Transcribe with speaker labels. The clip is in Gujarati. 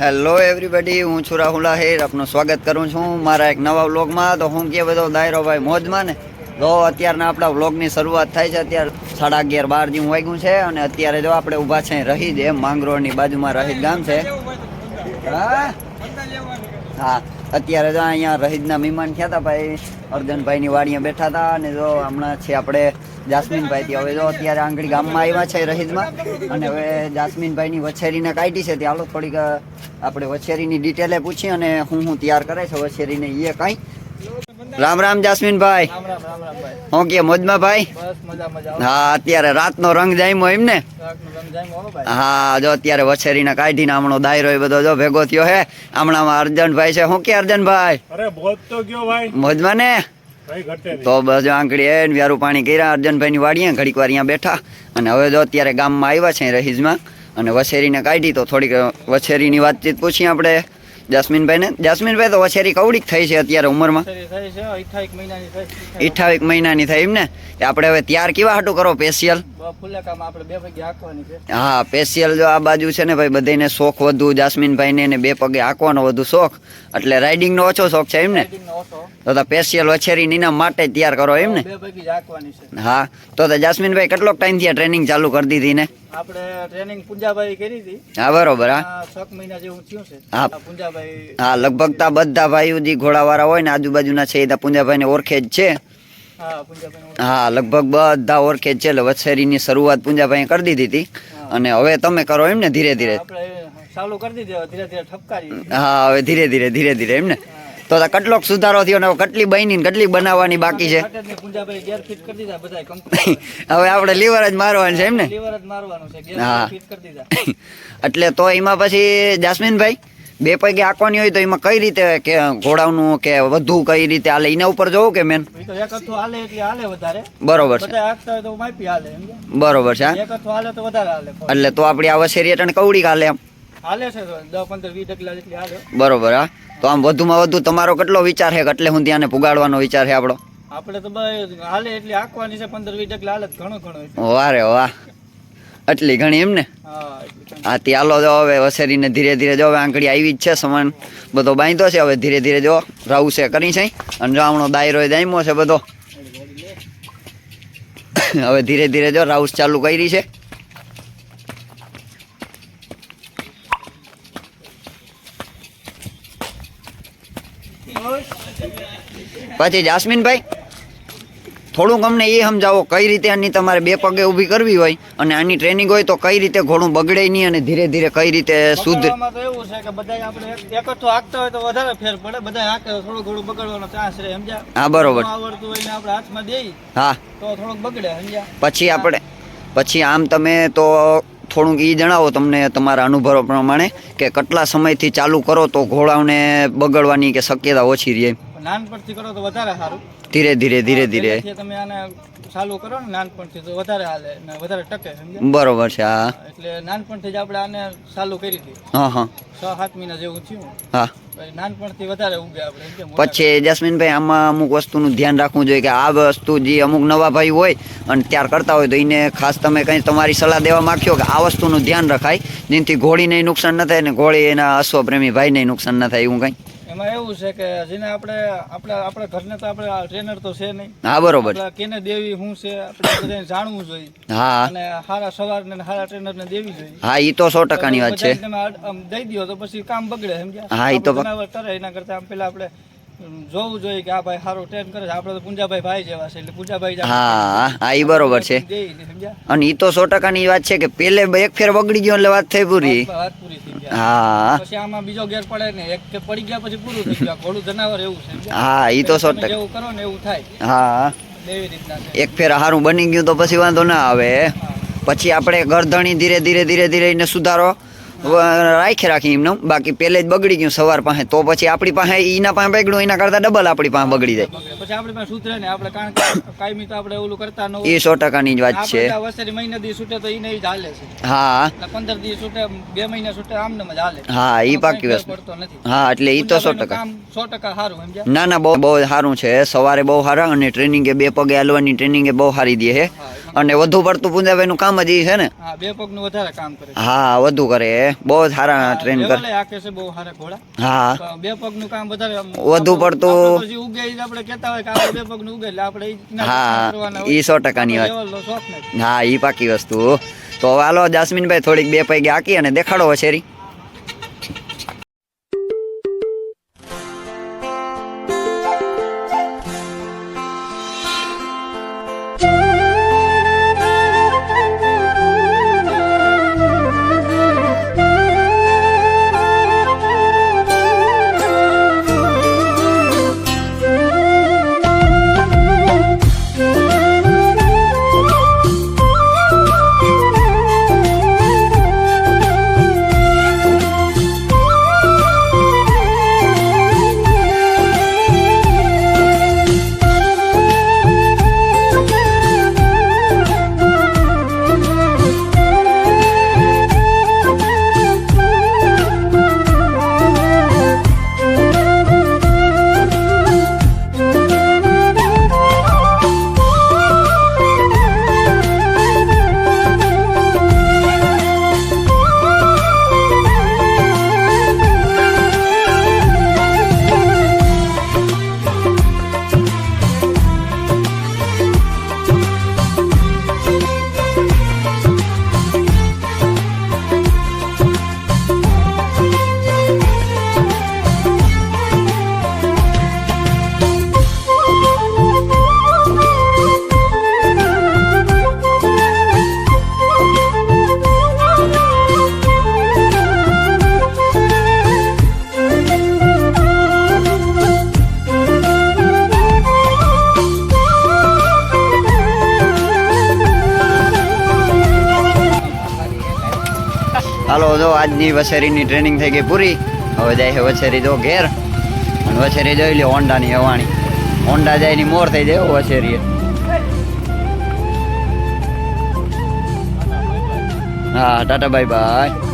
Speaker 1: હેલો એવરીબડી હું છું રાહુલ આહિર. આપનું સ્વાગત કરું છું મારા એક નવા વ્લોગમાં. તો હું કે બધો દાયરો ભાઈ મોજમાં ને. તો અત્યારના આપણા વ્લોગની શરૂઆત થાય છે. અત્યારે સાડા અગિયાર બાર જેવું વાગ્યું છે અને અત્યારે જો આપણે ઊભા છે રહીદ એમ, માંગરોળની બાજુમાં રહીદ ગામ છે. હા. અત્યારે જો અહીંયા રહીદના મહેમાન થયા હતા ભાઈ. અર્જનભાઈની વાડીએ બેઠા હતા અને જો હમણાં છે આપણે જાસ્મીનભાઈ હવે જો અત્યારે આંગળી ગામમાં આવ્યા છે રહીદમાં અને હવે જાસ્મીનભાઈની વછેરીને કાઢી છે. ત્યાં હાલો થોડીક આપણે વછેરીની ડિટેલે પૂછી અને હું હું તૈયાર કરે છે વછેરીને એ કાંઈ. રામ રામ જાસ્મીનભાઈ.
Speaker 2: રામ રામ રામ રામ ભાઈ.
Speaker 1: હું કે મોજમાં ભાઈ?
Speaker 2: બસ મજા મજા.
Speaker 1: હા અત્યારે રાતનો રંગ જામ્યો એમ ને?
Speaker 2: હો ભાઈ.
Speaker 1: હા જો અત્યારે વછેરીને કાઢીને હમણો દાયરો એ બધો જો ભેગો થયો હે. હમણાં અર્જનભાઈ છે. હું કે અર્જનભાઈ?
Speaker 3: અરે બોધ ભાઈ.
Speaker 1: મોજમાં ને. તો બસ આંકડી એ વ્યારું પાણી કર્યા, અર્જનભાઈની વાડીએ ઘડીક વાર અહીંયા બેઠા. અને હવે જો અત્યારે ગામમાં આવ્યા છે રહીજમાં અને વછેરીને કાઢી, તો થોડીક વછેરીની વાતચીત પૂછી આપણે. જાસ્મીનભાઈને. જાસ્મીનભાઈ તો વછેરી કવડીક થઈ છે અત્યારે ઉંમરમાં.
Speaker 2: સરી અઠાવીસ મહિનાની થઈ
Speaker 1: એમને. આપણે હવે ત્યાર કેવા હાટું કરો
Speaker 2: છે.
Speaker 1: હા સ્પેશિયલ જો આ બાજુ છે ને ભાઈ બધાને શોખ વધુ જાસ્મીનભાઈને ને બે પગે હાંકવાનો વધુ શોખ. એટલે રાઇડિંગનો ઓછો શોખ છે
Speaker 2: એમને.
Speaker 1: તો તો સ્પેશિયલ વછેરી નીના માટે તૈયાર કરો એમ ને
Speaker 2: બે પૈકી જ હાંકવાની છે.
Speaker 1: હા તો જાસ્મીનભાઈ કેટલોક ટાઈમ થયા ટ્રેનિંગ ચાલુ કરી દીધી ને?
Speaker 2: આપણે ટ્રેનિંગ પુંજાભાઈ કરી હતી.
Speaker 1: હા બરોબર હા.
Speaker 2: છ મહિના જેવું થયું છે.
Speaker 1: હા.
Speaker 2: પુંજાભાઈ
Speaker 1: હા લગભગ તા બધા ભાઈઓ જે ઘોડાવાળા હોય ને આજુબાજુના છે એ પૂંજાભાઈને ઓળખે જ છે.
Speaker 2: હા
Speaker 1: લગભગ બધા ઓળખે છે એટલે વછેરીની શરૂઆત પૂંજાભાઈએ કરી દીધી હતી. અને હવે તમે કરો એમ ને ધીરે ધીરે.
Speaker 2: ચાલુ કરી દીધી ધીરે ધીરે ઠપકારી.
Speaker 1: હા હવે ધીરે ધીરે ધીરે ધીરે એમ ને. તો કેટલોક સુધારો થયો ને કેટલી બની કેટલી બનાવવાની બાકી છે? હવે આપણે લીવર જ મારવાનું છે એમ ને? હા. એટલે તો એમાં પછી જાસ્મીનભાઈ બે પૈકી આંકવાની હોય તો એમાં કઈ રીતે કે ઘોડાનું કે વધુ કઈ રીતે હાલે? એના ઉપર જોવું કે મેન? બરોબર છે? બરોબર છે એટલે તો આપણી આ વસેરી કવડી હાલે એમ બરોબર હા. તો આમ વધુમાં વધુ તમારો કેટલો વિચાર છે એટલે હું ત્યાંને પુગાડવાનો વિચાર છે આપણો?
Speaker 2: આપણે તો હાલે એટલે હાંકવાની છે પંદર વીસ ટકા હાલે ઘણો ઘણું
Speaker 1: વારે વાહ એટલી ઘણી એમ ને?
Speaker 2: હા
Speaker 1: ત્યાલો જો હવે વસેરીને ધીરે ધીરે જો હવે આંગળી આવી જ છે સમાન બધો બાંધો છે હવે ધીરે ધીરે જો રાવું છે કરી છે. અને જો હમણો દાયરો દાયમો છે બધો. હવે ધીરે ધીરે જો રાઉસ ચાલુ કરી છે. પછી જાસ્મીનભાઈ થોડુંક અમને એ સમજાવો કઈ રીતે આની તમારે બે પગે ઊભી કરવી હોય અને આની ટ્રેનિંગ હોય તો કઈ રીતે ઘોડું બગડે નહીં અને ધીરે ધીરે કઈ રીતે
Speaker 2: બગાડવામાં એવું છે કે બધા આપણે એકઠો હાંકતા હોય તો વધારે ફેર પડે. બધા હાંકે થોડું ઘોડું બગડવાનો ચાન્સ રહે સમજ્યા?
Speaker 1: હા બરોબર.
Speaker 2: આવડતું હોય ને આપણે હાથમાં દઈ
Speaker 1: હા.
Speaker 2: તો થોડુંક બગડે સમજ્યા?
Speaker 1: પછી આપણે પછી આમ તમે તો થોડુંક એ જણાવો તમને તમારા અનુભવ પ્રમાણે કે કેટલા સમયથી ચાલુ કરો તો ઘોડાઓને બગડવાની કે શક્યતા ઓછી રહે?
Speaker 2: નાનપણથી કરો તો વધારે સારું.
Speaker 1: ધીરે ધીરે ધીરે ધીરે.
Speaker 2: તમે આને ચાલુ કરો ને નાનપણથી તો વધારે હાલે ને વધારે ટકે
Speaker 1: બરોબર છે હા.
Speaker 2: એટલે નાનપણથી જ આપણે આને ચાલુ કરી હતી
Speaker 1: હા હા.
Speaker 2: છ સાત મહિના જેવું થયું.
Speaker 1: હા.
Speaker 2: નાનપણથી વધારે આપણે મોટા
Speaker 1: પછી જાસ્મીનભાઈ આમાં અમુક વસ્તુનું ધ્યાન રાખવું જોઈએ કે આ વસ્તુ જે અમુક નવા ભાઈ હોય અને ત્યાર કરતા હોય તો એને ખાસ તમે કંઈ તમારી સલાહ દેવા માંગ્યો કે આ વસ્તુનું ધ્યાન રખાય જેનાથી ઘોડીને નુકસાન ન થાય ને ઘોડી એના અશ્વપ્રેમી ભાઈને નુકસાન ન થાય એવું કંઈ?
Speaker 2: એમાં એવું છે કે જેને આપણે આપણે આપણા ઘરને તો આપણે ટ્રેનર તો છે નહીં.
Speaker 1: હા બરોબર
Speaker 2: કેને દેવી શું છે આપણે બધાને જાણવું જોઈએ.
Speaker 1: હા.
Speaker 2: અને સારા સવારને ને સારા ટ્રેનરને દેવી જોઈએ.
Speaker 1: હા એ તો સો ટકાની વાત છે.
Speaker 2: તમે આમ દઈ દ્યો તો પછી કામ બગડે સમજ્યા
Speaker 1: હા, ઈ તો
Speaker 2: બરાબર કરે એના કરતા આમ પેલા આપણે જોવું જોઈએ કે આ ભાઈ સારું ટ્રેન કરે છે. આપણે તો પૂંજાભાઈ ભાઈ જેવા છે એટલે પૂંજાભાઈ
Speaker 1: હા હા એ બરોબર છે.
Speaker 2: ને
Speaker 1: અને એ તો સો ટકાની વાત છે કે પેલે એક ફેર બગડી ગયો એટલે વાત થઈ પૂરી. હા.
Speaker 2: પછી આમાં બીજો ગેર પડે ને એક કે પડી ગયા પછી પૂરું થઈ ગયું. ઘોડું જનાવર એવું છે.
Speaker 1: હા એ તો સો ટકા
Speaker 2: જેવું કરો ને એવું થાય.
Speaker 1: હા. એક ફેર હારું બની ગયું તો પછી વાંધો ના આવે. પછી આપણે ગરધણી ધીરે ધીરે ધીરે ધીરે એને સુધારો. રાખી રાખી એમને બાકી પેલે જ બગડી ગયું સવાર પાસે. તો પછી આપણી પાસે એના પાસે બગડ્યું એના કરતા ડબલ આપણી પાસે બગડી જાય.
Speaker 2: પછી આપણી પાસે સુધરે ને આપણે કારણ કે કાયમી તો આપણે ઓલું કરતા ન
Speaker 1: એ સો ટકાની જ વાત છે.
Speaker 2: વસરી મહિના દી છૂટે તો એને જ હાલે છે.
Speaker 1: હા.
Speaker 2: એટલે પંદર દી છૂટે બે મહિના છૂટે આમને જ હાલે.
Speaker 1: હા એ પાકી વસ્તુ. હા એટલે એ તો સો ટકા.
Speaker 2: સો ટકા સારું સમજ્યા
Speaker 1: ના ના બહુ બહુ સારું છે. સવારે બહુ સારા અને ટ્રેનિંગ બે પગે હાલવાની ટ્રેનિંગ બહુ સારી દે છે અને વધુ પડતું પૂંજાભાઈ નું કામ જ એ છે ને?
Speaker 2: હા બે પગનું વધારે કામ કરે.
Speaker 1: હા વધુ કરે. બહુ સારા ટ્રેન કરે
Speaker 2: હાકે છે બહુ સારા ઘોડા.
Speaker 1: હા.
Speaker 2: બે પગનું કામ વધારે
Speaker 1: વધુ પડતું-
Speaker 2: ઉગે આપણે કહેતા હોય કે આપણે બે પગનું ઉગે એટલે આપણે
Speaker 1: હા,
Speaker 2: એ.
Speaker 1: સો ટકાની વાત. હા ઈ પાકી વસ્તુ. તો હાલો જાસ્મીનભાઈ થોડીક બે પૈકી આકી અને દેખાડો વછેરી. જો આજની વછેરીની ટ્રેનિંગ થઈ ગઈ પૂરી. હવે જાય છે વછેરી જો ઘેર. અને વછેરી જોઈ લ્યો હોન્ડાની હવાણી. હોન્ડા જાય ની મોર થઈ જાય વછેરી વછેરીએ હા, ટાટા બાય બાય.